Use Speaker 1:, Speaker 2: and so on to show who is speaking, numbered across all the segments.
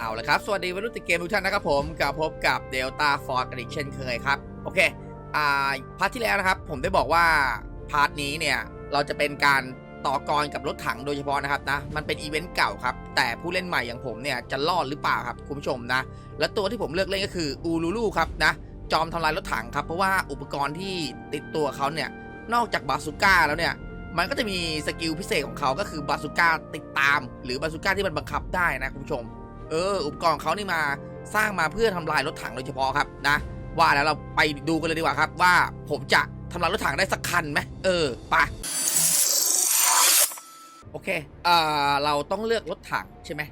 Speaker 1: เอาละครับ สวัสดีวัยรุ่นติดเกมทุกท่านนะครับผมกลับพบกับ Delta Force กันอีกเช่นเคยครับ โอเค อ่า พาร์ทที่แล้วนะครับ ผมได้บอกว่า พาร์ทนี้เนี่ย เราจะเป็นการต่อกรกับรถถังโดยเฉพาะนะครับนะ มันเป็นอีเวนต์เก่าครับ แต่ผู้เล่นใหม่อย่างผมเนี่ย จะรอดหรือเปล่าครับคุณผู้ชมนะ และตัวที่ผมเลือกเล่นก็คืออูลูลูครับนะ จอมทำลายรถถังครับ เพราะว่าอุปกรณ์ที่ติดตัวเขาเนี่ย นอกจากบาซูก้าแล้วเนี่ย มันก็จะมีสกิลพิเศษของเขาก็คือบาซูก้าติดตาม หรือบาซูก้าที่มันบังคับได้นะคุณผู้ชม เออ อุปกรณ์เขานี่มาสร้างมาเพื่อทำลายรถถังโดยเฉพาะครับนะ ว่าแล้วเราไปดูกันเลยดีกว่าครับ ว่าผมจะทำลายรถถังได้สักคันไหมเออไปโอเคเอ่อเราต้องเลือกรถถังใช่ไหม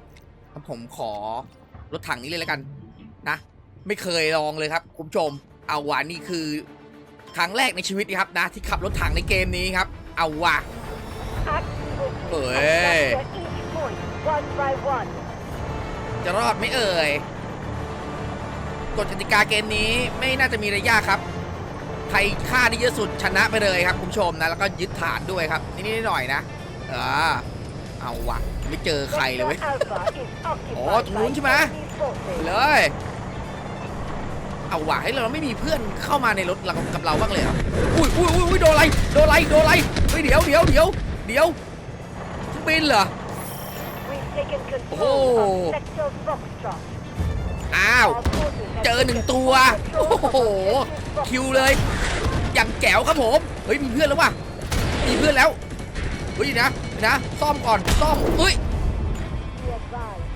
Speaker 1: ผมขอรถถังนี้เลยแล้วกันนะ ไม่เคยลองเลยครับคุณผู้ชมเอาวะนี่คือครั้งแรกในชีวิตนะครับนะที่ขับรถถังในเกมนี้ครับ เอาวะ
Speaker 2: Act quickly.
Speaker 1: เอ้ย
Speaker 2: Capture each point, one by one.
Speaker 1: จะรอดไหมเอ่ยกฎกติกาเกมนี้ไม่น่าจะมีอะไรยากครับใครฆ่าได้เยอะสุดชนะไปเลยครับคุณผู้ชมนะ แล้วก็ยึดฐานด้วยครับนิดๆหน่อยๆนะเออเอาวะไม่เจอใครเลยเว้ย
Speaker 2: Sector Alpha is occupied
Speaker 1: อ๋อตรงนู้น
Speaker 2: by
Speaker 1: ใช่ไหม
Speaker 2: enemy forces.
Speaker 1: เลย เอาวะให้เราไม่มีเพื่อนเข้ามาในรถเรากับเราบ้างเลยเหรออุ้ยอุ้ยอุ้ยอุ้ยโดนอะไรโดนอะไรโดนอะไรเฮ้ยเดี๋ยวเดี๋ยวเดี๋ยวเดี๋ยวเครื่องบินเหรอ
Speaker 2: We've taken control
Speaker 1: Oh.
Speaker 2: of Sector Foxtrot.
Speaker 1: อ้าว เจอหนึ่งตัว โอ้โห คิวเลย อย่างแจ๋วครับผม เฮ้ย มีเพื่อนแล้วว่ะ มีเพื่อนแล้ว เฮ้ยนะ นะ ซ่อมก่อน ซ่อมเฮ้ย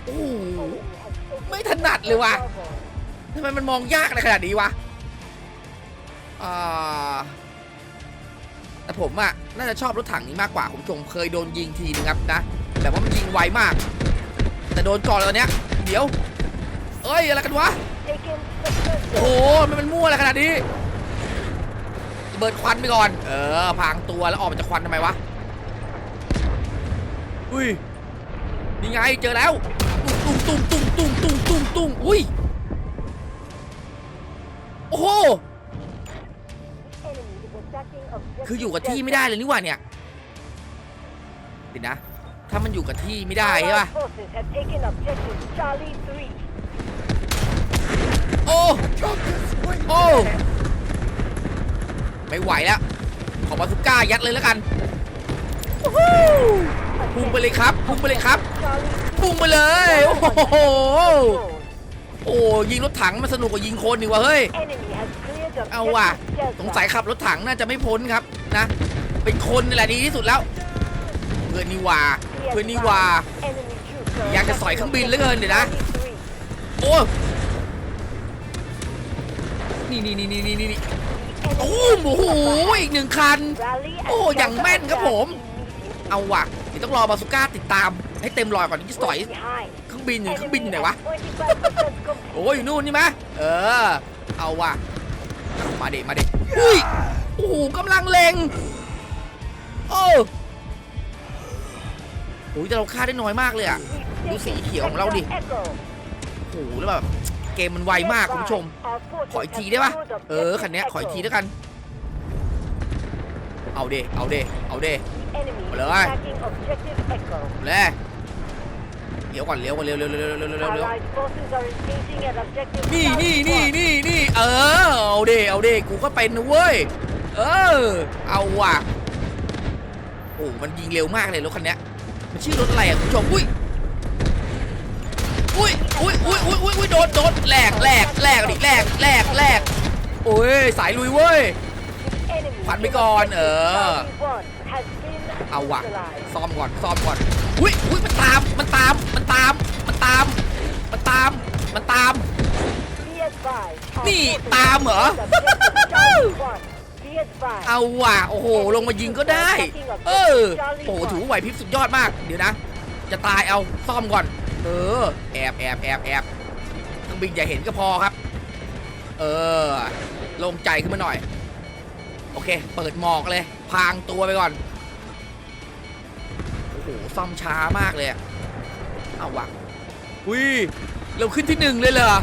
Speaker 1: โอ้ไม่ถนัดเลยว่ะ ทำไมมันมองยากในขนาดนี้วะแต่ผมอะน่าจะชอบรถถังนี้มากกว่า ผมชมเคยโดนยิงทีนึงครับนะ แต่ว่ามันยิงไวมาก แต่โดนก่อนเลยตอนเนี้ย เดี๋ยว เอ้ยอะไรกันวะ โอ้โห มันมันมั่วอะไรขนาดนี้ระเบิดควันไปก่อน เออพางตัวแล้วออกมาจากควันทำไมวะ อุ้ย นี่ไงเจอแล้ว ตุ้มตุ้มตุ้มตุ้มตุ้มตุ้มตุ้มอุ้ย โอ้โห
Speaker 2: enemy is attacking objective
Speaker 1: คืออยู่กับที่
Speaker 2: Delta.
Speaker 1: ไม่ได้เลยนี่หว่าเนี่ยเดี๋ยวนะ ถ้ามันอยู่กับที่ไม่ได้ใช่
Speaker 2: Allied
Speaker 1: ป่ะ
Speaker 2: forces have taken objective Charlie 3.
Speaker 1: โอ้โอ้ไม่ไหวแล้ว ขอบาสุก้ายัดเลยแล้วกันวู้ฮู้พุ่งไปเลยครับพุ่งไปเลยครับ
Speaker 2: Charlie
Speaker 1: พุ่งไปเลย โอ้โห
Speaker 2: control.
Speaker 1: โอ้ยิงรถถังมันสนุกกว่ายิงคนดีกว่าเฮ้ย เอาว่ะ สงสัยขับรถถังน่าจะไม่พ้นครับนะ เป็นคนนี่แหละดีที่สุดแล้ว เพื่อนนี่หว่าเพื่อนนี่หว่าอยากจะสอยเครื่องบินเหลือเกินเดี๋ยวนะ โอ้นี่นี่นี่นี่นี่นี่โอ้โหอีกหนึ่งคัน โอ้อย่างแม่นครับผม เอาว่ะเดี๋ยวต้องรอบาสุก้าติดตาม ให้เต็มรอยก่อนที่จะสอย
Speaker 2: immediately. Behind.
Speaker 1: เครื่องบินอยู่เครื่องบินอยู่ไหน
Speaker 2: Enemy
Speaker 1: วะ
Speaker 2: has 25% complete.
Speaker 1: โอ้ยอยู่นู่นนี่ไหมเออ เอาว่ะ มาเด็มาเด็อุ้ย โอ้โหกำลังเล็งโอ้โหแต่เราฆ่าได้น้อยมากเลยอะ
Speaker 2: We've
Speaker 1: ดูสี
Speaker 2: taken
Speaker 1: เขียวของเราดิ
Speaker 2: Sector Echo.
Speaker 1: โอ้โหแล้วแบบเกมมันไวมากคุณผู้ชม
Speaker 2: Our forces
Speaker 1: ขออีกที
Speaker 2: have
Speaker 1: ได้ปะ
Speaker 2: secured
Speaker 1: เออคันเนี้ยขออีกทีแล้วกัน เอาเดเอาเดเอาเด
Speaker 2: Enemy is
Speaker 1: เลย
Speaker 2: attacking objective Echo.
Speaker 1: เลย เดี๋ยวก่อนเลี้ยวก่อนเร็วเร็วเร็วเร็วเร็วเร็วเร็วเร็ว
Speaker 2: Allied forces are engaging at objective
Speaker 1: นี่
Speaker 2: Charlie
Speaker 1: นี่ นี่
Speaker 2: one.
Speaker 1: นี่ นี่ เออ เอาเดเอาเดกูก็เป็นนะเว้ย เออ เอาว่ะ โอ้มันยิงเร็วมากเลยรถคันเนี้ยมันชื่อรถอะไรอะคุณผู้ชม อุ้ย อุ้ย อุ้ย อุ้ย อุ้ย อุ้ย อุ้ย โดน โดน แหลกแหลกแหลกดิแหลกแหลกแหลกโอ้ย สายลุยเว้ย
Speaker 2: Enemy
Speaker 1: ฟันไปก่อน เออ
Speaker 2: Charlie one has
Speaker 1: เอาว่ะ
Speaker 2: neutralized.
Speaker 1: ซ่อมก่อนซ่อมก่อนอุ้ยอุ้ยมันตามมันตามมันตาม มันตาม มันตาม มันตาม
Speaker 2: Be advised. Our
Speaker 1: นี่
Speaker 2: forces
Speaker 1: ตามเหรอ
Speaker 2: have objective Charlie one. Be advised.
Speaker 1: เอาว่ะโอ้โห ลงมายิงก็ได้ เออโอ้โหถือว่าไหวพริบสุดยอดมาก เดี๋ยวนะ จะตายเอาซ่อมก่อน เออ แอบแอบแอบแอบเครื่องบินอย่าเห็นก็พอครับ เออรโล่งใจขึ้นมาหน่อย โอเค เปิดหมอกเลยพรางตัวไปก่อน โอ้โหซ่อมช้ามากเลยเอาวะอุ้ยเราขึ้นที่หนึ่งเลยเหรอ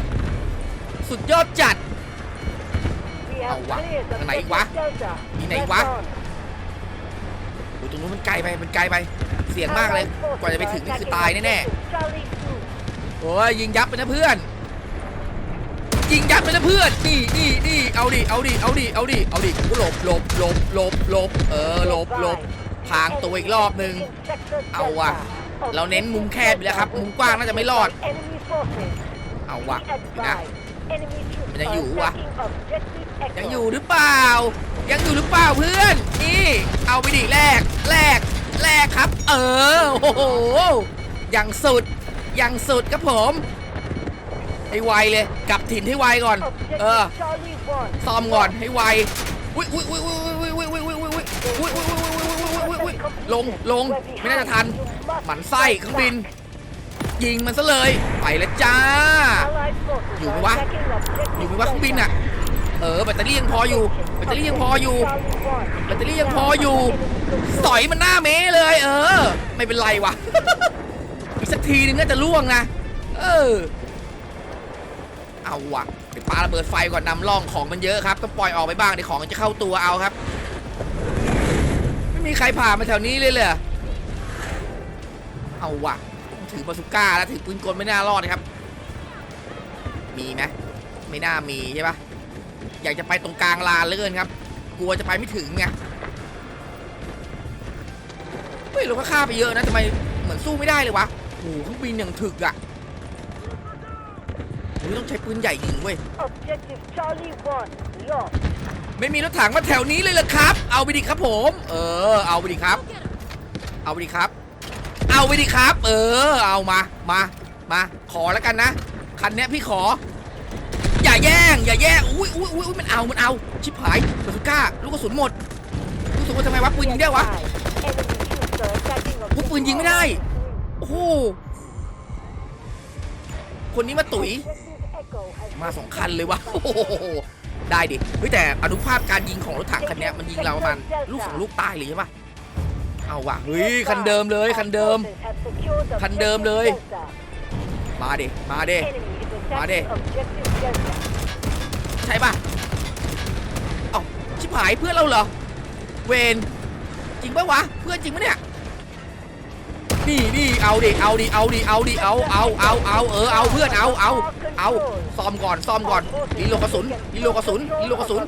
Speaker 1: สุดยอดจัด
Speaker 2: We have
Speaker 1: Oh, wow.
Speaker 2: cleared
Speaker 1: Thằng này
Speaker 2: objective
Speaker 1: quá.
Speaker 2: Delta.
Speaker 1: Đi này
Speaker 2: Press
Speaker 1: quá.
Speaker 2: on.
Speaker 1: โอ้ยตรงนู้นมันไกลไป มันไกลไป เสี่ยงมากเลย กว่าจะไปถึงนี่คือตายแน่
Speaker 2: ๆ
Speaker 1: โอ้ยยิงยับไปนะเพื่อน ยิงยับไปนะเพื่อน นี่นี่นี่เอาดิ เอาดิ เอาดิ เอาดิ เอาดิ หลบหลบหลบหลบหลบเออ หลบหลบ พางตัวอีกรอบหนึ่งเอาว่ะ เราเน้นมุมแคบอยู่แล้วครับ มุมกว้างน่าจะไม่รอด เอาว่ะนะมันยังอยู่วะยังอยู่หรือเปล่า ยังอยู่หรือเปล่าเพื่อน นี่ เอาไปดิแลกแลกแลกครับ เออโอ้โหอย่างสุดอย่างสุดครับผมให้ไวเลยกลับถิ่นให้ไวก่อน เออซ่อมก่อนให้ไวอุ้ยอุ้ยอุ้ยอุ้ยอุ้ยอุ้ยอุ้ยอุ้ยอุ้ยอุ้ยอุ้ย ลงลงไม่น่าจะทัน หมันไส้เครื่องบิน ยิงมันซะเลย ไปแล้วจ้า อยู่ไหมวะ อยู่ไหมวะเครื่องบินอะ เออแบตเตอรี่ยังพออยู่ แบตเตอรี่ยังพออยู่ แบตเตอรี่ยังพออยู่ สอยมันหน้าเมเลย เออ ไม่เป็นไรวะอีกสักทีนึงก็จะล่วงนะ เออ เอาวะเดี๋ยวปาระเบิดไฟก่อนนำร่องของมันเยอะครับ ต้องปล่อยออกไปบ้างเดี๋ยวของมันจะเข้าตัวเอาครับ ม่มีใครผ่านมาแถวนี้เลยเลยเอาวะถือบาสุก้าแล้วถือปืนกลไม่น่ารอดครับ มีไหมไม่น่ามีใช่ปะอยากจะไปตรงกลางลานเลือนครับ กลัวจะไปไม่ถึงไงเฮ้ยเราก็ฆ่าไปเยอะนะทำไมเหมือนสู้ไม่ได้เลยวะโอ้โหเครื่องบินอย่างถึกอะเฮ้ยต้องใช้ปืนใหญ่ยิงเว้ย ไม่มีรถถังมาแถวนี้เลยเหรอครับ เอาไปดิครับผม เออ เอาไปดิครับ เอาไปดิครับ เอาไปดิครับ เออ เอามา มา มา ขอแล้วกันนะ คันนี้พี่ขอ อย่าแย่ง อย่าแย่ง อุ้ยอุ้ยอุ้ยมันเอา มันเอา ชิบหายบาสุก้า ลูกกระสุนหมด ลูกกระสุนทำไมวะ ปืนยิงได้วะปืนยิงไม่ได้ โอ้โห คนนี้มาตุ๋ย มาสองคันเลยวะโอ้โห ได้ดิเฮ้ยแต่อนุภาพการยิงของรถถังคันนี้มันยิงเราประมาณลูกสองลูกตายเลยใช่ปะเอาว่ะเฮ้ยคันเดิมเลยคันเดิม คันเดิมเลย
Speaker 2: objective Delta.
Speaker 1: มาดิมาดิใช่ปะเอ้าชิบหายเพื่อนเราเหรอ เวนจริงปะวะเพื่อนจริงปะเนี่ยนี่นี่เอาดิเอาดิเอาดิเอาดิเอาเอาเอาเอาเออเอาเพื่อนเอาเอาเอา ซ่อมก่อนซ่อมก่อนรีโลกระสุนรีโลกระสุนรีโลกระสุน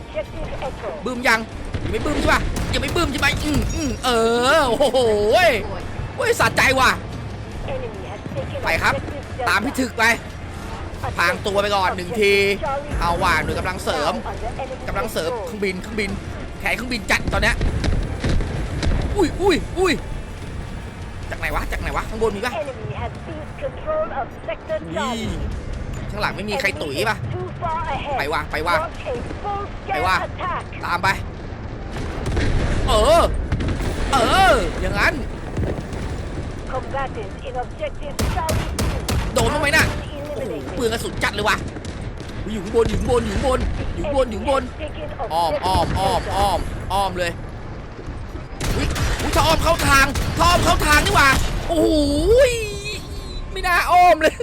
Speaker 1: บึ้มยังยังไม่บึ้มใช่ป่ะยังไม่บึ้มใช่ไหมอืมอืมเออโอ้โหเว้ยเว้ยสะใจว่ะไปครับ ตามพี่ถึกไปพางตัวไปก่อนหนึ่งที เอาว่ะหน่วยกำลังเสริมกำลังเสริมเครื่องบินเครื่องบินแขนเครื่องบินจัดตอนเนี้ยอุ้ยอุ้ยอุ้ยจากไหนวะจากไหนวะข้างบนมีปะ
Speaker 2: Enemy
Speaker 1: ข้างหลังไม่มีใครตุ๋ยปะไปว่ะไปว่ะไปว่ะตามไป เออ เออ อย่างนั้น โดนบ้งไหมน่ะโอ้โหปืนกระสุนจัดเลยว่ะอยู่ข้างบนอยู่ข้างบนอยู่ข้างบนอยู่ข้างบนอยู่ข้างบนอ้อมอ้อมอ้อมอ้อมอ้อมเลยอุ้ยอุ้ยถ้าอ้อมเข้าทางถ้าอ้อมเข้าทางนี่หว่าโอ้โหยไม่น่าอ้อมเลย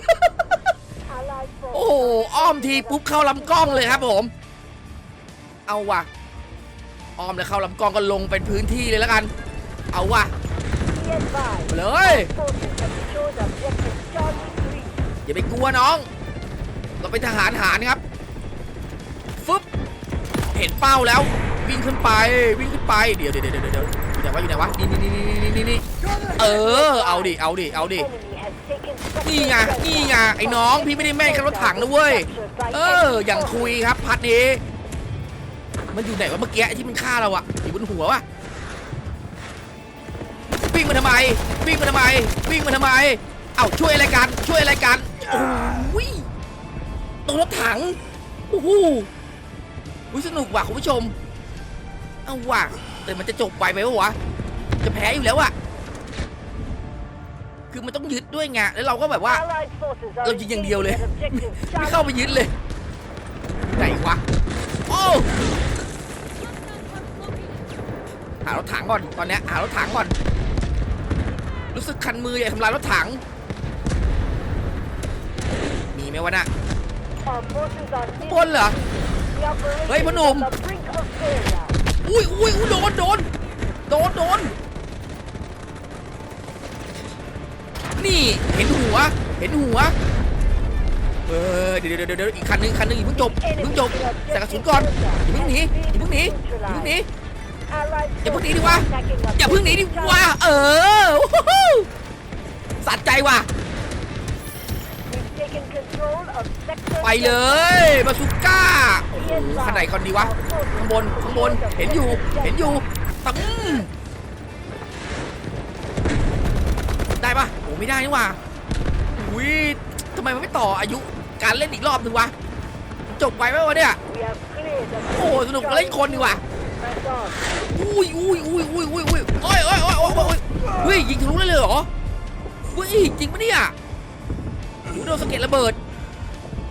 Speaker 1: โอ้โหอ้อมทีปุ๊บเข้าลำกล้องเลยครับผม เอาว่ะ อ้อมแล้วเข้าลำกล้องก็ลงเป็นพื้นที่เลยแล้วกัน เอาว่ะเลยอย่าไปกลัวน้อง เราเป็นทหารหารครับ ฟึบเห็นเป้าแล้ว วิ่งขึ้นไปวิ่งขึ้นไป เดี๋ยวเดี๋ยวเดี๋ยวเดี๋ยวอยู่ไหนวะอยู่ไหนวะนี่นี่นี่นี่นี่เออเอาดิเอาดิเอาดิ นี่ไงนี่ไงไอ้น้องพี่ไม่ได้แม่นแค่รถถังนะเว้ยเอออย่างคุยครับพัดนี้มันอยู่ไหนวะเมื่อกี้ไอที่มันฆ่าเราอะอยู่บนหัววะวิ่งมาทำไมวิ่งมาทำไมวิ่งมาทำไมเอ้าช่วยอะไรกันช่วยอะไรกันโอ้ยตัวรถถังโอ้โหสนุกว่ะคุณผู้ชมเอาว่ะแต่มันจะจบไปไหมวะวะจะแพ้อยู่แล้วอะ คือมันต้องยึดด้วยไงแล้วเราก็แบบว่า เรายิงอย่างเดียวเลย ไม่เข้าไปยึดเลยไหนวะโอ้หารถถังก่อนตอนนี้หารถถังก่อน รู้สึกคันมือใหญ่ทำลายรถถัง มีไหมวะน่ะบนเหรอ
Speaker 2: เฮ้ย
Speaker 1: พนุ่มอุ้ยอุ้ยอุ้ยโดนโดนโดนโดน นี่เห็นหัว เห็นหัว เออเดี๋ยวเดี๋ยวเดี๋ยวอีกคันหนึงคันหนึงอย่าเพิ่งจบอย่าเพิ่งจบใส่กระสุนก่อนอย่าเพิ่งหนีอย่าเพิ่งหนีอย่าเพิ่งหนีอย่าเพิ่งหนีดิวะอย่าเพิ่งหนีดิวะเออโอ้โหสัใจว่ะไปเลยมาซุก้าโอ้โหคันไหนก่อนดีวะข้างบนข้างบนเห็นอยู่เห็นอยู่ตั้ม ไม่ได้นี่ว่าอุ้ยทำไมมันไม่ต่ออายุการเล่นอีกรอบหนึ่งวะ จบไวไหมวะเนี่ย โอ้สนุกเล่นคนดีกว่าอุ้ยอุ้ยอุ้ยอุ้ยอุ้ยอุ้ยโอ้ยโอ้ยโอ้ยโอ้ยโอ้ยเฮ้ยยิงทะลุได้เลยเหรอเฮ้ยจริงปะเนี่ยหูโดนสะเก็ดระเบิด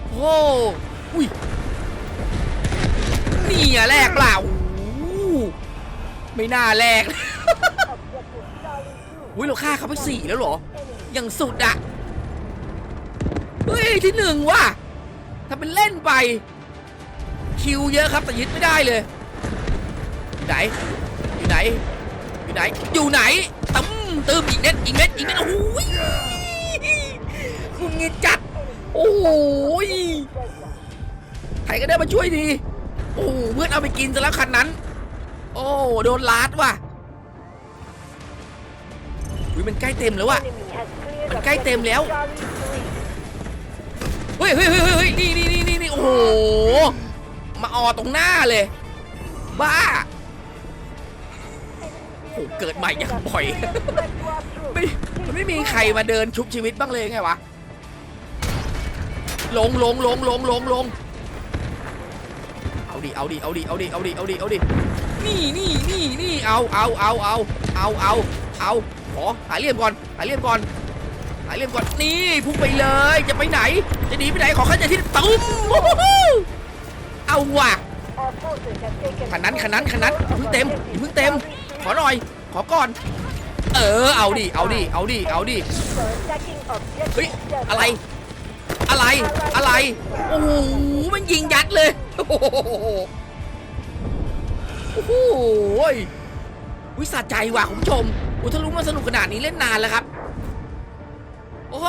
Speaker 1: โอ้อุ้ยนี่อะแรกเปล่าไม่น่าแรกอุ้ยเราฆ่าเขาไปสี่แล้วเหรอ อย่างสุดอะเฮ้ยที่หนึ่งว่ะถ้าเป็นเล่นไป คิวเยอะครับแต่ยึดไม่ได้เลยอยู่ไหนอยู่ไหน อยู่ไหน อยู่ไหนตึมตึมอีกเม็ดอีกเม็ดอีกเม็ดโอ้โหยมึงเงี้จัด โอ้โหยใครก็ได้มาช่วยดีโอ้เพื่อนเอาไปกินซะแล้วคันนั้น โอ้โดนลาดว่ะอุ้ยมันใกล้เต็มแล้วว่ะ
Speaker 2: Enemy has cleared
Speaker 1: มัน ใกล้เต็มแล้ว
Speaker 2: Charlie 3.
Speaker 1: เฮ้ยเฮ้ยเฮ้ยเฮ้ยเฮ้ยนี่นี่นี่นี่นี่โอ้โหมาออตรงหน้าเลย บ้าโอ้โหเกิดใหม่อย่างบ่อยไม่มันไม่มีใครมาเดินชุบชีวิตบ้างเลยไงวะลงลงลงลงลงลงเอาดิเอาดิเอาดิเอาดิเอาดิเอาดิเอาดินี่นี่นี่นี่เอาเอาเอาเอาเอาเอาเอาขอหาเหลี่ยมก่อนหาเหลี่ยมก่อน หาเหลี่ยมก่อนนี่พุ่งไปเลยจะไปไหน จะหนีไปไหนขอแค่จะที่ตุ้มเอาว่ะ
Speaker 2: Our forces have taken
Speaker 1: คันนั้นคันนั้นคันนั้นอย่า
Speaker 2: control
Speaker 1: เพิ่งเต็มอย่าเพิ่งเต็ม ขอหน่อย ขอก่อน เออเอาดิเอาดิเอาดิเอาดิเฮ้ยอะไร อะไรอะไรโอ้โหมันยิงยัดเลยโอ้โหโอ้โหวิสาใจว่ะคุณผู้ชมอุยทะลุมันสนุกขนาดนี้เล่นนานแล้วครับ โอ้โห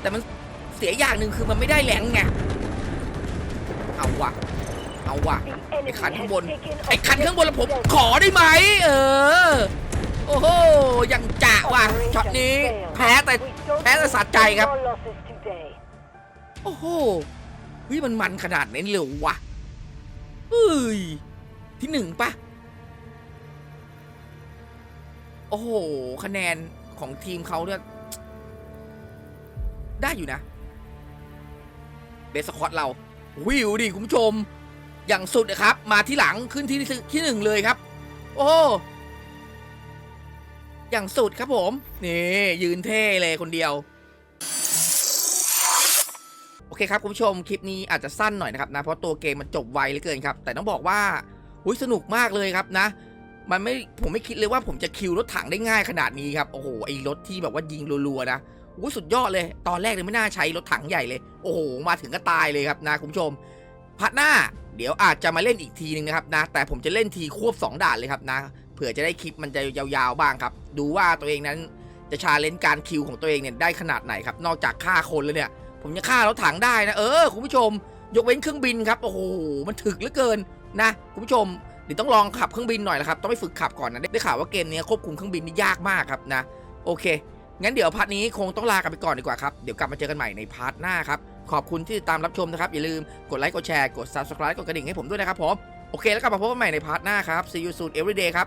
Speaker 1: แต่มันเสียอย่างหนึ่งคือมันไม่ได้แรงไง เอาวะเอาวะไอ้คันข้างบน ไอ้คันข้างบนแล้วผมขอได้ไหม เออ โอ้โห ยังจะว่ะช็อตนี้ แพ้แต่แพ้แต่สะใจครับ โอ้โหเฮ้ยมันมันขนาดนี้เลยวะเฮ้ย ที่หนึ่งปะโอ้โห คะแนนของทีมเขาเนี่ย ได้อยู่นะเบสสคอตเราวิวดิคุณผู้ชม อย่างสุดนะครับ มาที่หลังขึ้นที่ที่หนึ่งเลยครับ โอ้อย่างสุดครับผม นี่ยืนเท่เลยคนเดียว โอเคครับคุณผู้ชมคลิปนี้อาจจะสั้นหน่อยนะครับนะ เพราะตัวเกมมันจบไวเหลือเกินครับ แต่ต้องบอกว่าอุยสนุกมากเลยครับนะ มันไม่ผมไม่คิดเลยว่าผมจะคิวรถถังได้ง่ายขนาดนี้ครับ โอ้โหไอ้รถที่แบบว่ายิงรัวๆนะ อุ้สุดยอดเลย ตอนแรกเลยไม่น่าใช้รถถังใหญ่เลย โอ้โห มาถึงก็ตายเลยครับนะคุณผู้ชมพัดหน้า เดี๋ยวอาจจะมาเล่นอีกทีนึงนะครับนะ แต่ผมจะเล่นทีควบสองด่านเลยครับนะ เผื่อจะได้คลิปมันจะยาวๆบ้างครับ ดูว่าตัวเองนั้นจะชาเลนจ์การคิวของตัวเองเนี่ยได้ขนาดไหนครับ นอกจากฆ่าคนแล้วเนี่ย ผมยังฆ่ารถถังได้นะ เออคุณผู้ชม ยกเว้นเครื่องบินครับ โอ้โห มันถึกเหลือเกินนะคุณผู้ชม เดี๋ยวต้องลองขับเครื่องบินหน่อยละครับ ต้องไปฝึกขับก่อนนะ ได้ข่าวว่าเกมนี้ควบคุมเครื่องบินนี่ยากมากครับนะ โอเค งั้นเดี๋ยวพาร์ทนี้คงต้องลากันไปก่อนดีกว่าครับ เดี๋ยวกลับมาเจอกันใหม่ในพาร์ทหน้าครับ ขอบคุณที่ติดตามรับชมนะครับ อย่าลืมกดไลค์กดแชร์กด subscribe กดกระดิ่งให้ผมด้วยนะครับผม โอเคแล้วกลับมาพบกันใหม่ในพาร์ทหน้าครับ see you soon every day ครับ